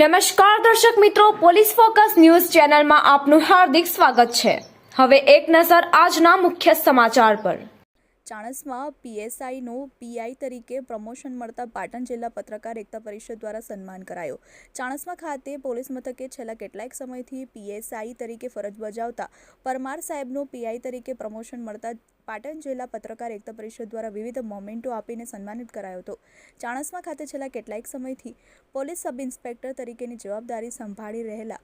નમસ્કાર દર્શક મિત્રો, પોલીસ ફોકસ ન્યૂઝ ચેનલમાં આપનું હાર્દિક સ્વાગત છે. હવે એક નજર આજના મુખ્ય સમાચાર પર. ચાણસમાં પીએસઆઈનું પીઆઈ તરીકે પ્રમોશન મળતા પાટણ જિલ્લા પત્રકાર એકતા પરિષદ દ્વારા સન્માન કરાયું. ચાણસમા ખાતે પોલીસ મથકે છેલ્લા કેટલાક સમયથી પીએસઆઈ તરીકે ફરજ બજાવતા પરમાર સાહેબનું પીઆઈ તરીકે પ્રમોશન મળતા પાટણ જિલ્લા પત્રકાર એકતા પરિષદ દ્વારા વિવિધ મોમેન્ટો આપીને સન્માનિત કરાયો હતો. ચાણસ્મા ખાતે છેલ્લા કેટલાક સમયથી પોલીસ સબ ઇન્સ્પેક્ટર તરીકેની જવાબદારી સંભાળી રહેલા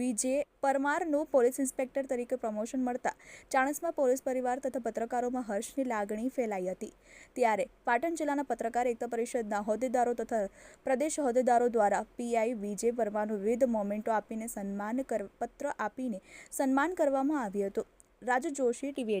વિજય પરમારનું પોલીસ ઇન્સ્પેક્ટર તરીકે પ્રમોશન મળતા ચાણસ્મા પોલીસ પરિવાર તથા પત્રકારોમાં હર્ષની લાગણી ફેલાઈ હતી. ત્યારે પાટણ જિલ્લાના પત્રકાર એકતા પરિષદના હોદ્દેદારો તથા પ્રદેશ હોદ્દેદારો દ્વારા પીઆઈ વિજય પરમારનું વિવિધ મોમેન્ટો આપીને સન્માન પત્ર આપીને સન્માન કરવામાં આવ્યું હતું. રાજુ જોશી, ટીવી